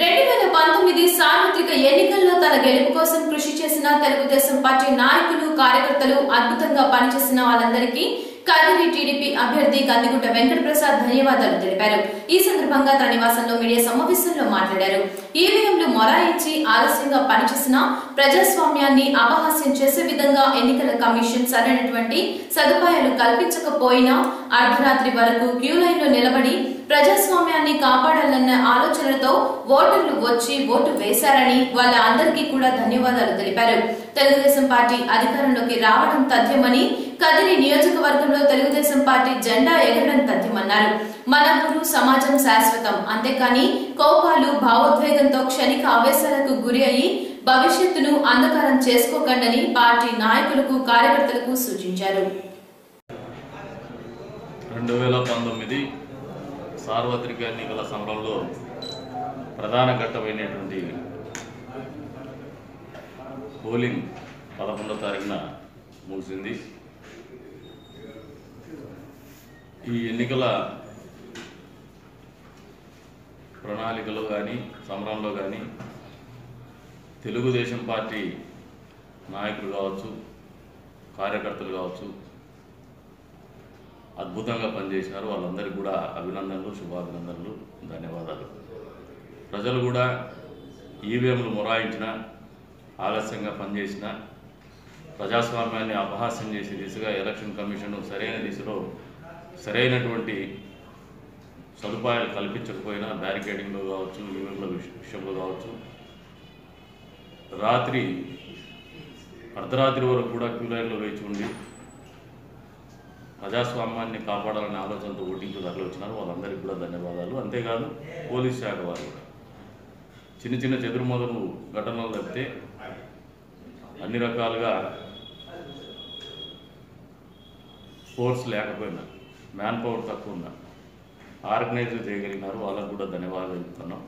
రెండు వేల పంతొమ్మిది సార్వత్రిక ఎన్నికల్లో తన గెలుపు కోసం కృషి చేసిన తెలుగుదేశం పార్టీ నాయకులు కార్యకర్తలు అద్భుతంగా పనిచేసిన వాళ్ళందరికీ కదిరి టీడీపీ అభ్యర్థి గందిగుట్ట వెంకట ప్రసాద్ ధన్యవాదాలు తెలిపారు. ఈ సందర్భంగా తన నివాసంలో మీడియా సమావేశంలో మాట్లాడారు. ఈవీఎంలు మొరాయించి ఆలస్యంగా పనిచేసిన ప్రజాస్వామ్యాన్ని అపహాస్యం చేసే విధంగా ఎన్నికల కమిషన్ సరైనటువంటి సదుపాయాలు కల్పించకపోయినా అర్ధరాత్రి వరకు క్యూ లైన్లో నిలబడి ప్రజాస్వామ్యాన్ని కాపాడాలన్న ఆలోచనతో ఓటర్లు వచ్చి ఓటు వేశారని వాళ్ళ అందరికీ కూడా ధన్యవాదాలు తెలిపారు. తెలుగుదేశం పార్టీ అధికారంలోకి రావడం తథ్యమని కదిరి నియోజకవర్గంలో తెలుగుదేశం పార్టీ జెండా ఎగరడం తథ్యమన్నారు. మన ఊరు సమాజం శాశ్వతం అంతేకాని కోపాలు భావోద్వేగంతో క్షణిక ఆవేశాలకు గురి అయి భవిష్యత్తును అంధకారం చేసుకోకండని పార్టీ నాయకులకు కార్యకర్తలకు సూచించారు. రెండు వేల పంతొమ్మిది సార్వత్రిక ఎన్నికల సమరంలో ప్రధాన ఘట్టమైనటువంటి పోలింగ్ పదకొండో తారీఖున ముగిసింది. ఈ ఎన్నికల ప్రణాళికలో కానీ సమరంలో కానీ తెలుగుదేశం పార్టీ నాయకులు కావచ్చు కార్యకర్తలు కావచ్చు అద్భుతంగా పనిచేసినారు. వాళ్ళందరికీ కూడా అభినందనలు శుభాభినందనలు ధన్యవాదాలు. ప్రజలు కూడా ఈవీఎంలు మొరాయించిన ఆలస్యంగా పనిచేసిన ప్రజాస్వామ్యాన్ని అపహాస్యం చేసే దిశగా ఎలక్షన్ కమిషన్ సరైన దిశలో సరైనటువంటి సదుపాయాలు కల్పించకపోయినా బ్యారికేడింగ్లో కావచ్చు ఈవీఎంల విషయంలో కావచ్చు రాత్రి అర్ధరాత్రి వరకు కూడా క్యూ లైన్లో వేచి ఉండి ప్రజాస్వామ్యాన్ని కాపాడాలనే ఆలోచనతో ఓటింగ్కి తరలివచ్చినారు వాళ్ళందరికీ కూడా ధన్యవాదాలు. అంతేకాదు పోలీస్ శాఖ వారు చిన్న చిన్న చెదురుమదురు ఘటనలు తప్పితే అన్ని రకాలుగా ఫోర్స్ లేకపోయినా మ్యాన్ పవర్ తక్కువ ఉన్నా ఆర్గనైజ్ చేయగలిగినారు. వాళ్ళకు కూడా ధన్యవాదాలు చెప్తున్నాం.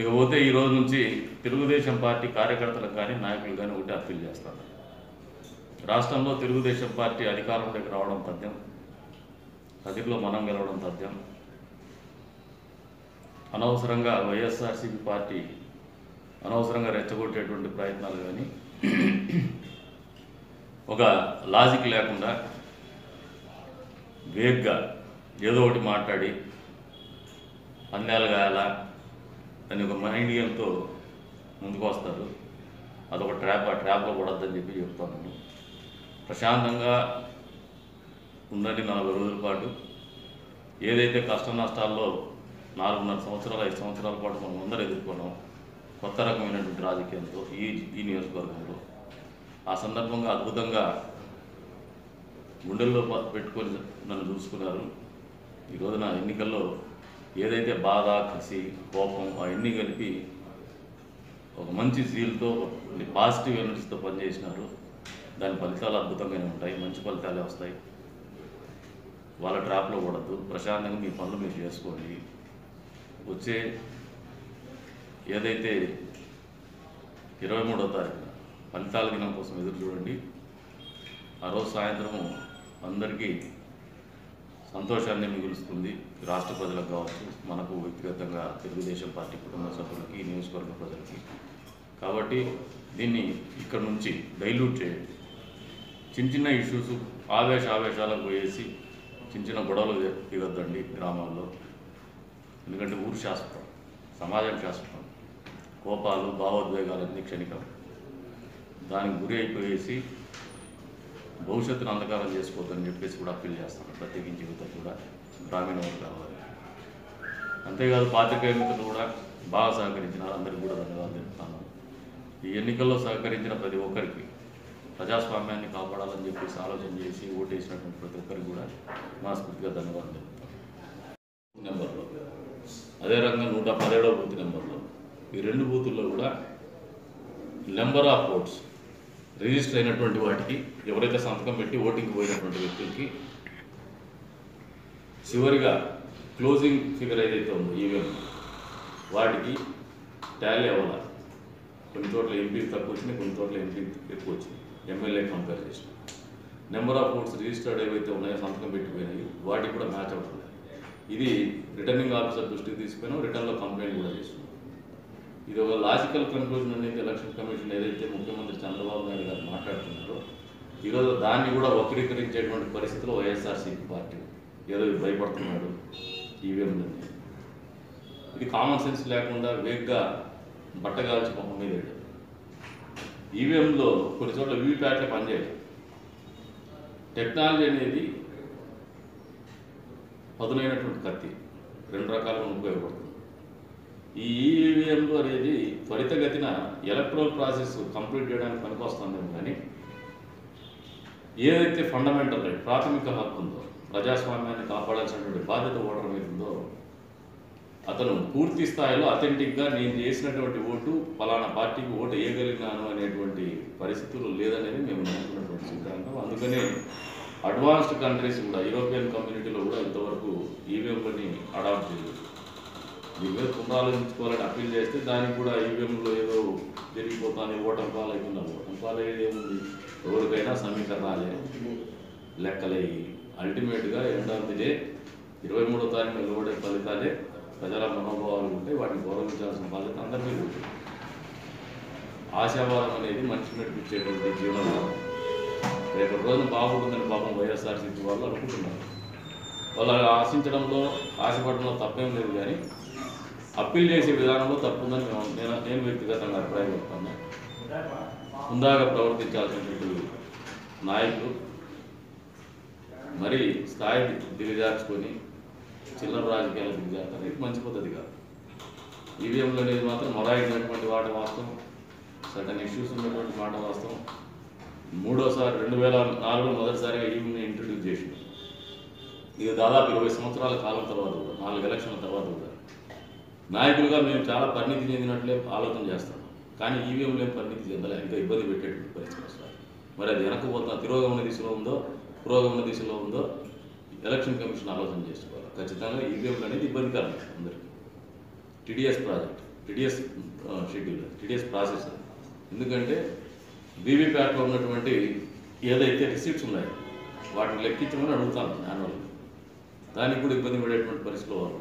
ఇకపోతే ఈ రోజు నుంచి తెలుగుదేశం పార్టీ కార్యకర్తలకు కానీ నాయకులు కానీ ఒకటి అప్పీల్ చేస్తాను. రాష్ట్రంలో తెలుగుదేశం పార్టీ అధికారంలోకి రావడం తథ్యం అదిలో మనం గెలవడం తథ్యం. అనవసరంగా వైఎస్ఆర్సీపీ పార్టీ అనవసరంగా రెచ్చగొట్టేటువంటి ప్రయత్నాలు కానీ ఒక లాజిక్ లేకుండా వేగ్గా ఏదో ఒకటి మాట్లాడి పందాలు కాయాలా అని ఒక మైండ్ గేమ్తో ముందుకు వస్తారు. అదొక ట్రాప్ ఆ ట్రాప్లో పడద్దని చెప్పి చెప్తాను. ప్రశాంతంగా ఉండండి నలభై రోజుల పాటు. ఏదైతే కష్ట నష్టాల్లో నాలుగున్నర సంవత్సరాలు ఐదు సంవత్సరాల పాటు మనం అందరూ ఎదుర్కొన్నాం కొత్త రకమైనటువంటి రాజకీయంతో ఈ ఈ నియోజకవర్గంలో. ఆ సందర్భంగా అద్భుతంగా గుండెల్లో పెట్టుకొని నన్ను చూసుకున్నారు. ఈ రోజున ఎన్నికల్లో ఏదైతే బాధ కసి కోపం అవన్నీ కలిపి ఒక మంచి జీల్తో పాజిటివ్ ఎనర్జీతో పనిచేసినారు. దాని ఫలితాలు అద్భుతంగానే ఉంటాయి మంచి ఫలితాలే వస్తాయి. వాళ్ళ ట్రాప్లో పడద్దు ప్రశాంతంగా మీ పనులు మీరు చేసుకోండి. వచ్చే ఏదైతే ఇరవై మూడో తారీఖున ఫలితాల దినం కోసం ఎదురు చూడండి. ఆ రోజు సాయంత్రము అందరికీ సంతోషాన్ని మిగులుస్తుంది. రాష్ట్ర ప్రజలకు కావచ్చు మనకు వ్యక్తిగతంగా తెలుగుదేశం పార్టీ కుటుంబ సభ్యులకి నియోజకవర్గ ప్రజలకి. కాబట్టి దీన్ని ఇక్కడ నుంచి డైల్యూట్ చేయండి. చిన్న చిన్న ఇష్యూస్ ఆవేశ ఆవేశాలకు పోయేసి చిన్న చిన్న గొడవలు దిగొద్దండి గ్రామాల్లో. ఎందుకంటే ఊరు శాశ్వతం సమాజం శాశ్వతం. కోపాలు భావోద్వేగాలన్నీ క్షణికం. దానికి గురి అయిపోయేసి భవిష్యత్తును అంధకారం చేసుకోవద్దని చెప్పేసి కూడా అప్పీల్ చేస్తాను. ప్రత్యేకించి యువత కూడా గ్రామీణ వర్గాల వారికి. అంతేకాదు పాత్రికేయ మిత్రులు కూడా బాగా సహకరించినారు. అందరికీ కూడా ధన్యవాదాలు తెలుపుతాను ఈ ఎన్నికల్లో సహకరించిన ప్రతి ఒక్కరికి ప్రజాస్వామ్యాన్ని కాపాడాలని చెప్పేసి ఆలోచన చేసి ఓటేసినటువంటి ప్రతి ఒక్కరికి కూడా మనస్ఫూర్తిగా ధన్యవాదాలు చెప్తాను నెంబర్లో. అదే రకంగా నూట పదిహేడవ బూత్ నెంబర్లో. ఈ రెండు బూతుల్లో కూడా నెంబర్ ఆఫ్ ఓట్స్ రిజిస్టర్ అయినటువంటి వాటికి ఎవరైతే సంతకం పెట్టి ఓటింగ్కి పోయినటువంటి వ్యక్తులకి చివరిగా క్లోజింగ్ ఫిగర్ ఏదైతే ఉందో ఈవీఎం వాటికి టాలీ అవ్వాలి? కొన్ని చోట్ల ఎంపీ తక్కువ వచ్చినాయి కొన్ని చోట్ల ఎంపీ ఎక్కువ వచ్చినాయి. ఎమ్మెల్యే కంపేర్ చేసిన. నెంబర్ ఆఫ్ ఓట్స్ రిజిస్టర్డ్ ఏవైతే ఉన్నాయో సంతకం పెట్టిపోయినాయి వాటికి కూడా మ్యాచ్ అవుతుంది. ఇది రిటర్నింగ్ ఆఫీసర్ దృష్టికి తీసుకుపోయినాం రిటర్న్లో కంప్లైంట్ కూడా చేస్తున్నాం ఇది ఒక లాజికల్ కన్క్లూజన్ అనేది ఎలక్షన్ కమిషన్ ఏదైతే ముఖ్యమంత్రి చంద్రబాబు నాయుడు గారు మాట్లాడుతున్నారో ఈరోజు దాన్ని కూడా వక్రీకరించేటువంటి పరిస్థితిలో వైఎస్ఆర్సీపీ పార్టీ ఏదో భయపడుతున్నాడు ఈవీఎం ఇది కామన్ సెన్స్ లేకుండా వేగ్గా బట్టగాల్చి మొహం మీద ఈవీఎంలో కొన్ని చోట్ల వీవీప్యాట్లు పనిచేయదు. టెక్నాలజీ అనేది పదునైనటువంటి కత్తి. రెండు రకాలుగా ఉపయోగపడుతుంది. ఈ ఈవీఎంలు అనేది త్వరితగతిన ఎలక్ట్రల్ ప్రాసెస్ కంప్లీట్ చేయడానికి పనికొస్తుందేమో కానీ ఏదైతే ఫండమెంటల్ రైట్ ప్రాథమిక హక్కు ఉందో ప్రజాస్వామ్యాన్ని కాపాడాల్సినటువంటి బాధ్యత ఓటర్ మీద ఉందో అతను పూర్తి స్థాయిలో అథెంటిక్గా నేను చేసినటువంటి ఓటు ఫలానా పార్టీకి ఓటు వేయగలిగినాను అనేటువంటి పరిస్థితులు లేదనేది మేము నమ్ముకున్నటువంటి సిద్ధాంతం. అందుకనే అడ్వాన్స్డ్ కంట్రీస్ కూడా యూరోపియన్ కమ్యూనిటీలో కూడా ఇంతవరకు ఈవీఎంలని అడాప్ట్ చేయలేదు. దీని మీద పునరాలోచించుకోవాలని అప్పీల్ చేస్తే దానికి కూడా ఈవీఎంలో ఏదో జరిగిపోతాను ఓటమి పాలైపోయినారు ఓటమి పాలయ్యేది ఏముంది? ఎవరికైనా సమీకరణాలే. లెక్కలయ్యి అల్టిమేట్గా ఎండ్ ఆఫ్ ది డే ఇరవై మూడో తారీఖున వెలువడే ఫలితాలే ప్రజల మనోభావాలు ఉంటే వాటిని గౌరవించాల్సిన బాధ్యత అందరికీ ఉంటుంది. ఆశావాదం అనేది మనిషి నడిపించేటువంటి జీవనంలో రేపటి రోజున బాగుంటుందని పాపం వైఎస్ఆర్సీపీ వాళ్ళు అనుకుంటున్నారు. వాళ్ళు ఆశించడంలో ఆశపడడంలో తప్పేం లేదు కానీ అప్పీల్ చేసే విధానంలో తప్పుందని మేము- నేను నేను వ్యక్తిగతంగా అభిప్రాయపడుతున్నాను ముందాగా ప్రవర్తించాల్సినటువంటి నాయకులు మరి స్థాయి దిగజార్చుకొని చిల్లర రాజకీయాలు దిగజారుతారు ఇది మంచి పద్ధతి కాదు. ఈవీఎంలు అనేది మాత్రం మొరాయినటువంటి వాట వాస్తవం. సడన్ ఇష్యూస్ ఉన్నటువంటి మాట వాస్తవం. మూడోసారి రెండు వేల నాలుగులో మొదటిసారిగా ఈవీఎంని ఇంట్రడ్యూస్ చేసింది ఇది దాదాపు ఇరవై సంవత్సరాల కాలం తర్వాత కూడా నాలుగు ఎలక్షన్ల తర్వాత కూడా. నాయకులుగా మేము చాలా పరిణితి చెందినట్లే ఆలోచన చేస్తాం. కానీ ఈవీఎంలు ఏం పరిణితి చెందలే. ఇంకా ఇబ్బంది పెట్టేటువంటి పరిస్థితి వస్తారు మరి అది వెనకపోతున్న తిరోగమన దిశలో ఉందో పురోగమన దిశలో ఉందో? ఎలక్షన్ కమిషన్ ఆలోచన చేసుకోవాలి ఖచ్చితంగా ఈవీఎంలు అనేది ఇబ్బందికరం అందరికీ. TDS project TDS schedule TDS process. ఎందుకంటే వీవీప్యాట్లో ఉన్నటువంటి ఏదైతే రిసీప్ట్స్ ఉన్నాయో వాటిని లెక్కించమని అడుగుతాను యాన్యువల్ దానికి కూడా ఇబ్బంది పడేటువంటి పరిస్థితిలో వాళ్ళు.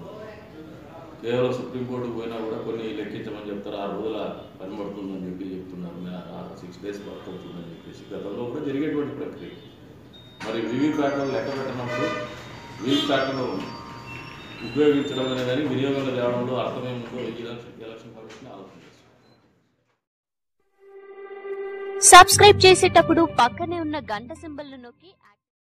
కేవలం సుప్రీంకోర్టుకు పోయినా కూడా కొన్ని లెక్కించమని చెప్తారు ఆ రోజుల పని పడుతుందని చెప్పి చెప్తున్నారు సిక్స్ డేస్ వర్క్ అవుతుందని చెప్పేసి. గతంలో కూడా జరిగేటువంటి ప్రక్రియ. మరి వీవీప్యాట్లను లెక్క పెట్టినప్పుడు వీవీప్యాట్లను ఉపయోగించడం అనే కానీ వినియోగంలో తేవడంలో అర్థమేమిటో ఎలక్షన్ కమిషన్ ఆలోచన సబ్స్క్రైబ్ చేసేటప్పుడు పక్కనే ఉన్న గంట సింబల్ నొక్కి